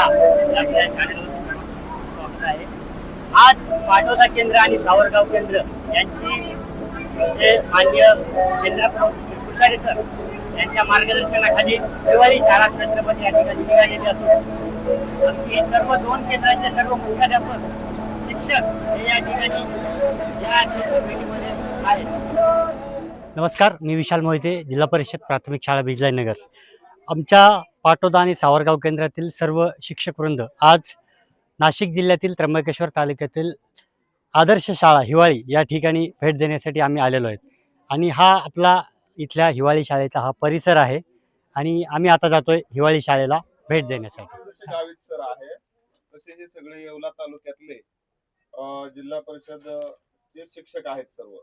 या आहे आज पाटोदा केंद्र आणि सावरगाव केंद्र यांची जे मान्य केंद्र प्रमुख सर यांच्या मार्गदर्शनाखाली दिवाळी शाळा छत्रपती या ठिकाणी निघालेली असून आमची सर्व दोन केंद्रांचे सर्व मुख्याध्यापक शिक्षक हे या ठिकाणी या भेटीमध्ये आहेत. नमस्कार मी विशाल मोहिते जिल्हा परिषद प्राथमिक शाळा बिजलाईनगर. आमच्या पाटोदा आणि सावरगाव केंद्रातील सर्व शिक्षकवृंद आज नाशिक जिल्ह्यातील त्र्यंबकेश्वर तालुक्यातील आदर्श शाळा हिवाळी या ठिकाणी भेट देण्यासाठी आम्ही आलेलो आहेत. आणि हा आपला इथल्या हिवाळी शाळेचा हा परिसर आहे आणि आम्ही आता जातोय हिवाळी शाळेला भेट देण्यासाठी. सर आहे. तसे हे सगळे येवला तालुक्यातले जिल्हा परिषद जे शिक्षक आहेत सर्व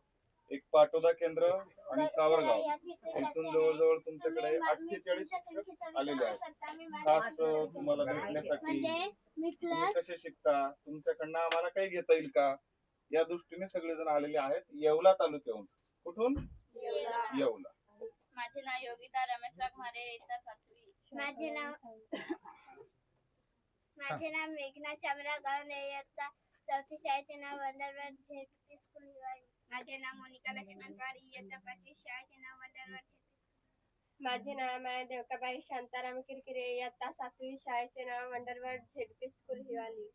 एक पाटोदा केंद्र आणि सावरगाव. इथून जवळजवळ तुमच्याकडे अठ्ठेचाळीस शिक्षक आलेले आहेत. खास तुम्हाला भेटण्यासाठी मी तुम्ही कसे शिकता? तुमच्याकडनं आम्हाला काही घेता येईल का? या दृष्टीने सगळेजण आलेले आहेत. येवला तालुक्याहून. कुठून? येवला. माझे नाव योगिता रमेश वाघमारे इयत्ता सातवी. माझे नाव माझे नाव मेघना शामराव गावणे इयत्ता चौथी शाळेचे नाव वंडरवर्ड झेडपी स्कूल हिवाळी माझे नाव मोनिका लक्ष्मण पारी इयत्ता पाचवी शाळेचे नाव माझे नाव माया देवकाबाई शांताराम किरकिरे इयत्ता सातवी शाळेचे नाव वंडरवर्ड झेडपी स्कूल हिवाली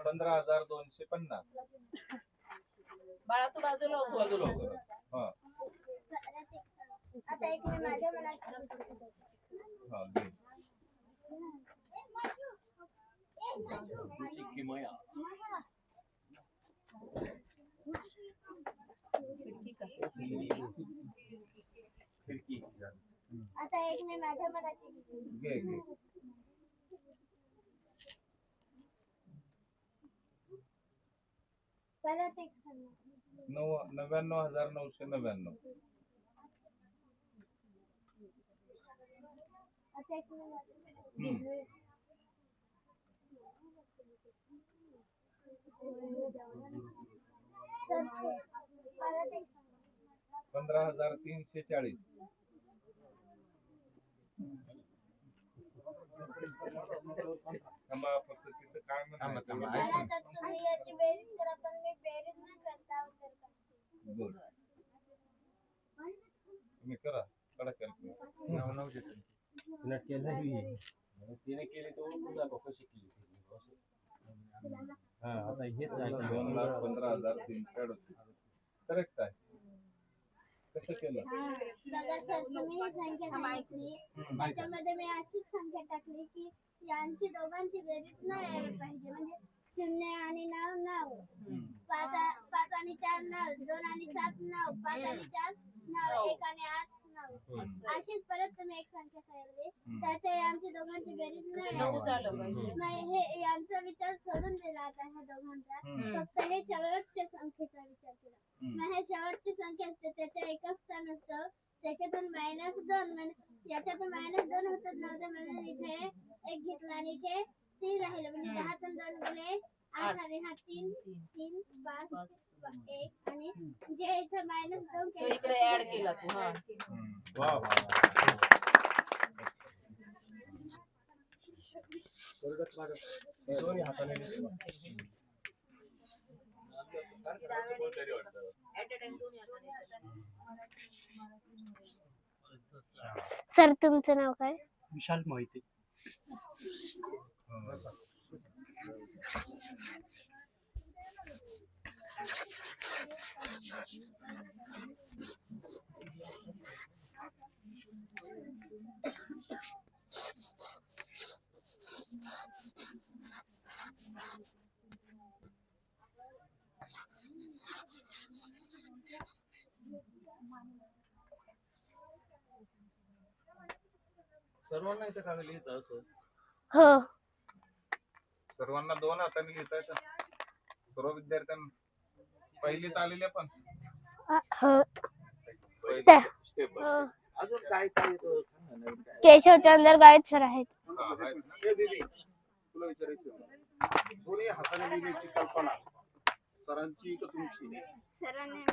पंधरा हजार दोनशे पन्नास. बाळा तू बाजूला होतो. हा. आता एक मी माझ्या मनात हा दे. खिडकी आता एक मी माझ्या मनाची घे घे परत एक सांगा. नऊ नव्याण्णव हजार नऊशे नव्याण्णव आता एक मी माझ्या हम्म. तर ते- परत एक सांगा. पंधरा हजार तीनशे चाळीस. थांबा फक्त तिचं काय तर तुम्ही याची बेरीज करा पण मी बेरीज न करता उत्तर करते. दोन लाख पंधरा हजार तीनशे अडतीस करेक्ट आहे. कसं केलं? बघा सर तुम्ही ही संख्या सांगितली. त्याच्यामध्ये मी अशीच संख्या टाकली की यांची दोघांची बेरीज न यायला पाहिजे. म्हणजे शून्य आणि नऊ नऊ. पाच आ- पाच आणि चार नऊ. दोन आणि सात नऊ. पाच आणि चार नऊ. एक आणि आठ अशीच परत तुम्ही एक संख्या सांगितली. त्याच्या यांची दोघांची बेरीज न नऊ यायला झालं पाहिजे. नाही हे यांचा विचार सोडून दिला आता ह्या दोघांचा. फक्त हे शेवटच्या संख्येचा विचार केला. मग हे शेवटची संख्या असते त्याच्या एकच स्थान असतं. त्याच्यातून मायनस दोन म्हणजे याच्यातून मायनस दोन होतात नव्हते म्हणून इथे एक घेतला आणि इथे तीन राहिले. म्हणजे दहातून दोन गेले आठ. आणि हा तीन तीन पाच पा- एक आणि जे इथे मायनस दोन तो केले इकडे ऍड केला तू हा. वा वा सर तुमचं नाव काय? विशाल मोहिते. सर्वांना इथं कागद लिहितं असं. हो. सर्वांना दोन हाताने लिहिता येतं सर्व विद्यार्थ्यांना. पहिलीत आलेले पण. स्टेप अजून काय काय येतं? सांग ना नवीन काय? केशव चंद्र गायत सर आहेत. आहेत ना. हे दीदी तुला विचारायचं होतं. दोन्ही हाताने लिहिण्याची कल्पना. सरांची का तुमची? सरांनी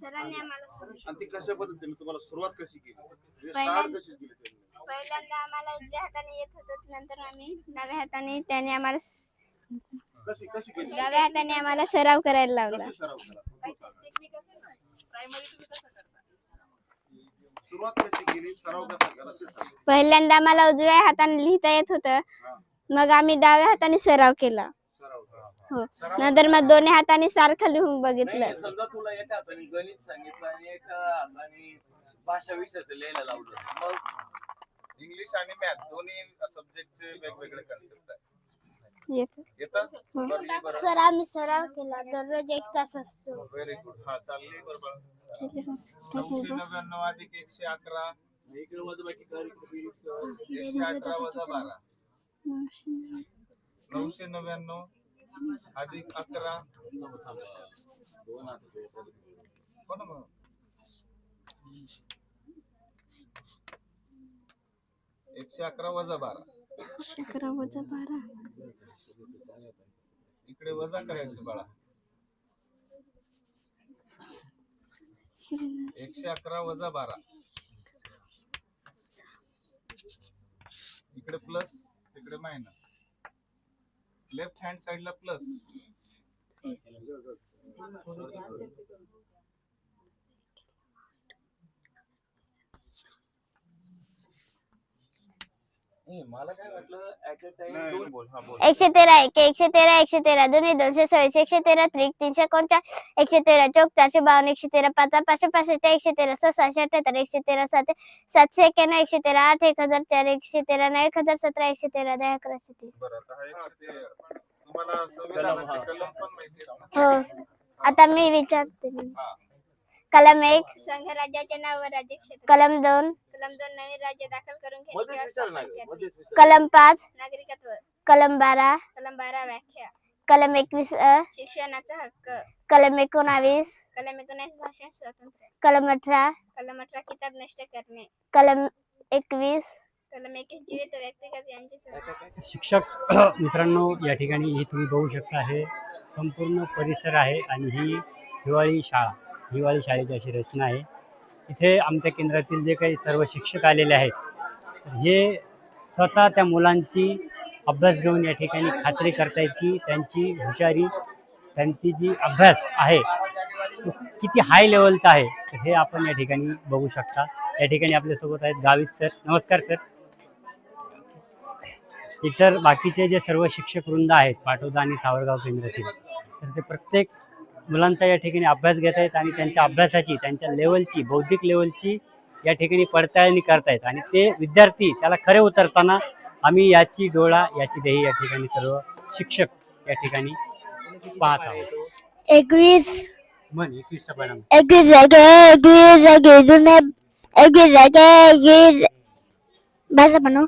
सरांनी आम्हाला आणि ती कशा पद्धतीने? तुम्हाला सुरुवात कशी केली? म्हणजे पहिल्यांदा- कशी केली त्यांनी पहिल्यांदा आम्हाला उजव्या हाताने येत होतं नंतर आम्ही डाव्या हाताने त्याने आम्हाला कशी कशी केली? डाव्या हाताने आम्हाला सराव करायला लावला. कशी सराव केला? सुरुवात कशी केली? सराव कसा केला? ते सांगा. पहिल्यांदा आम्हाला उजव्या हाताने लिहिता येत होतं. मग आम्ही डाव्या हाताने सराव केला. सराव. हो नंतर मग दोन्ही हाताने सारखं लिहून नाही बघितलं. नाही, समजा तुला एका हाताने गणित सांगितलं आणि एका हाताने भाषा विषयाचं लिहायला लावलं. मग इंग्लिश आणि मॅथ दोन्ही सब्जेक्टचे वेगवेगळे कन्सेप्ट आहेत. येत. येतं? बरं, ये बरं. सर आम्ही सराव केला. दररोज एक तास असतो. व्हेरी गुड हा चालली बरोबर. नऊशे नव्याण्णव अधिक एकशे अकरा. एकशे अठरा वजा बारा. नऊशे नव्याण्णव. अधिक अकरा. हो ना मग? एकशे अकरा वजा बारा. अकरा वजा बारा. इकडे वजा करायचं बाळा. एकशे अकरा वजा बारा. इकडे प्लस तिकडे मायनस. लेफ्ट हँड साइडला प्लस. नाही, मला काय वाटलं ऍट अ टाइम नाही. दोन बोल हा बोल एकशे तेरा एक एकशे तेरा एकशे तेरा दोन्ही दोनशे सव्वीस एकशे तेरा त्रिक तीनशे एकोणचाळीस एकशे तेरा चौक चारशे बावन्न एकशे तेरा पाच पाचशे पासष्ट एकशे तेरा सहा सहाशे अठ्याहत्तर एकशे तेरा सात सातशे एक्क्याण्णव एकशे तेरा आठ एक हजार चार एकशे तेरा नऊ एक हजार सतरा एकशे तेरा दहा अकराशे तीस बरं आता हा एकशे ते तुम्हाला संविधानाचे कलम पण माहिती आहे ना? हो आता मी विचारते हा कलम एक. संघ राज्याचे नाव व राज्य क्षेत्र. कलम दोन. कलम दोन नवीन राज्य दाखल करून घेण्याची व्यवस्था कलम पाच. नागरिकत्व. कलम बारा. कलम बारा व्याख्या. कलम एकवीस अ. शिक्षणाचा हक्क. कलम एकोणावीस. कलम एकोणीस भाषा स्वातंत्र्य. कलम अठरा. कलम अठरा किताब नष्ट करणे. कलम एकवीस. कलम एकवीस जीवित व्यक्तिगत यांची. शिक्षक मित्रांनो या ठिकाणी ही तुम्ही बघू शकता. हे संपूर्ण परिसर आहे आणि ही हिवाळी शाळा. हिवाळी शाळेची अशी रचना आहे. इथे आमच्या केंद्रातील जे काही सर्व शिक्षक आलेले आहेत हे स्वतः त्या मुलांची अभ्यास घेऊन या ठिकाणी खात्री करतायत की त्यांची हुशारी त्यांची जी अभ्यास आहे तो किती हाय लेवलचा आहे तर हे आपण या ठिकाणी बघू शकता. या ठिकाणी आपल्यासोबत आहेत गावित सर नमस्कार सर इतर बाकीचे जे सर्व शिक्षक वृंद आहेत पाटोदा आणि सावरगाव केंद्रातील तर ते प्रत्येक मुलांचा या ठिकाणी अभ्यास घेत आहेत आणि त्यांच्या अभ्यासाची त्यांच्या लेवलची बौद्धिक लेवलची या ठिकाणी पडताळणी करतायत आणि ते विद्यार्थी त्याला खरे उतरताना आम्ही याची डोळा याची देही या ठिकाणी सर्व शिक्षक या ठिकाणी पाहत आहोत. एकवीस. मन एकवीस जागे एकवीस एकवीस जागे एकवीस बस म्हणू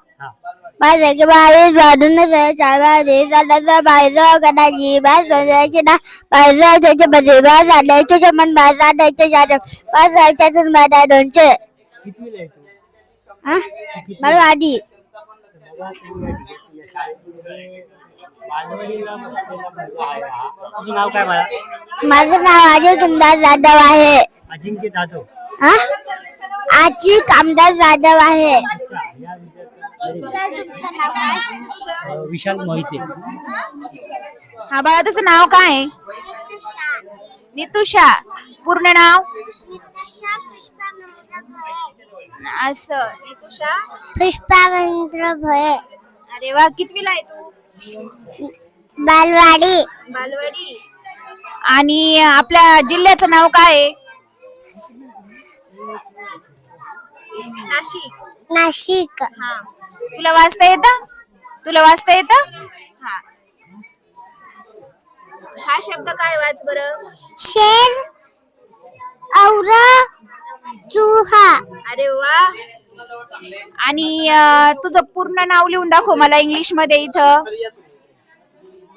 हा बावीस चार बावीस अठरा बावीस कदाची बास दहा बावीस चौशे पस्तीस बास अठराशे शंभर बास पाच दोनशे हा आधी. तुझं नाव काय माझं नाव अजय कामदार जाधव आहे अजिंक्य जाधव हा आजी कामदार जाधव आहे या विशाल मोहिते. हा बाळा तुझं नाव काय आहे? नितुषा. पूर्ण नाव? असं. नितुषा? भये अरे वा कितवीला आहे तू? बालवाडी. बालवाडी. आणि आपल्या जिल्ह्याचं नाव काय आहे? नाशिक. नाशिक. हा. तुला वाचता येतं? तुला वाचता येतं? हा. हा शब्द काय वाच बरं? शेर और चूहा. अरे वा. आणि अं, तुझं पूर्ण नाव लिहून दाखव मला इंग्लिशमध्ये इथं.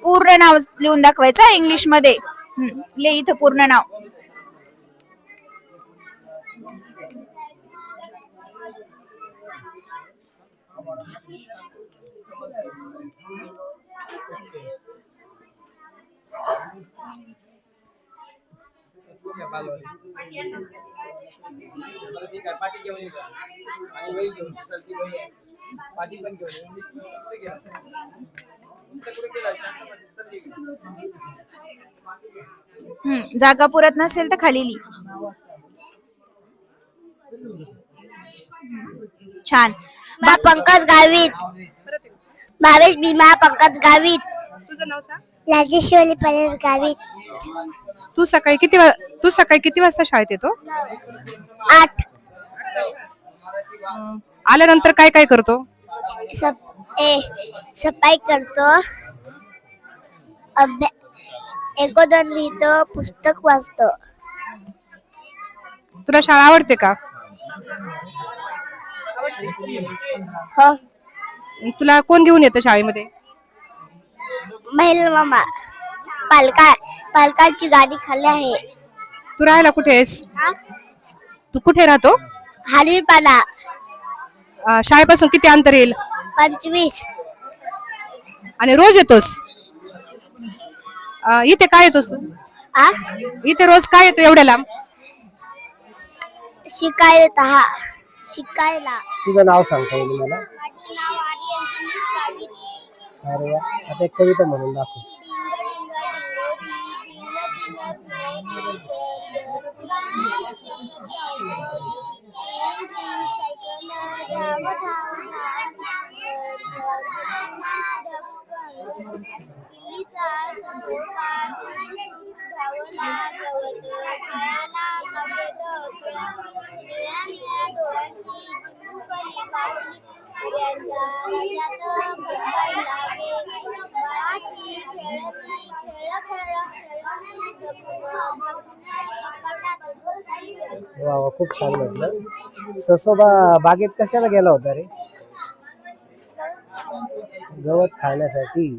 पूर्ण नाव लिहून दाखवायचं इंग्लिशमध्ये लिह इथं पूर्ण नाव. हम्म जागा पुरत नसेल तर खाली लिही छान. बा पंकज गावित. भावेश भीमा पंकज गावित. तुझं नाव सांग. राजेश्वरी परेश गावित. तू सकाळी किती वा- तू सकाळी किती वाजता शाळेत येतो? आठ. अं, आल्यानंतर काय काय करतो? सप ए सफाई करतो. अभ्या एकोदन लिहितो पुस्तक वाचतो. तुला शाळा आवडते का? हो. तुला कोण घेऊन येतं शाळेमध्ये? महिला मामा. पालका पालकांची गाडी खाली आहे. तू राहायला कुठे आहेस? हा? तू कुठे राहतो? हलवीपाडा अं, शाळेपासून किती अंतर येईल? पंचवीस. आणि रोज येतोस? अं, इथे काय येतोस तू? आ? इथे रोज काय येतो एवढ्या लांब शिकायला. हा शिकायला. तुझं नाव सांगता येईल मला? माझे नाव अरे वा आता एक कविता म्हणून दाखव Thank you. वा वा खूप छान म्हटलं. ससोबा बागेत कशाला गेला होता रे? गवत खाण्यासाठी.